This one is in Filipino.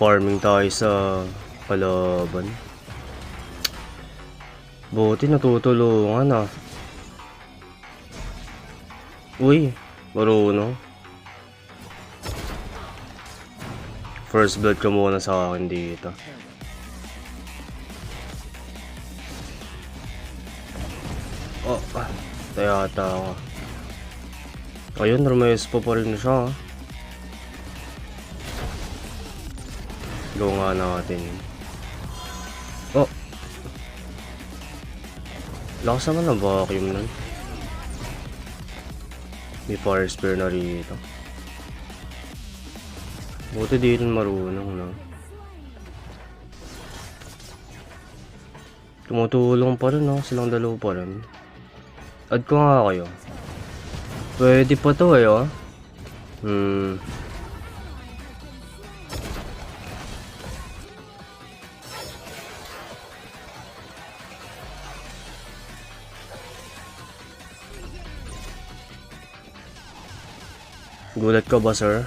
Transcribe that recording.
Farming tayo sa kalaban. Buti natutulungan ah. Uy, marunong. First blood ka muna sa akin dito. Oh, ah, ata ako. Ayun, Ramirez pa pa rin siya. ah. Go nga natin. Oh. Lakas naman ng vacuum nun. May fire spear na rito. Buti di rin marunong, no? Tumutulong pa rin, no? Silang dalawa pa rin. Add ko nga kayo. Pwede pa to, eh, oh. Hmm. Gulat ka ba, sir?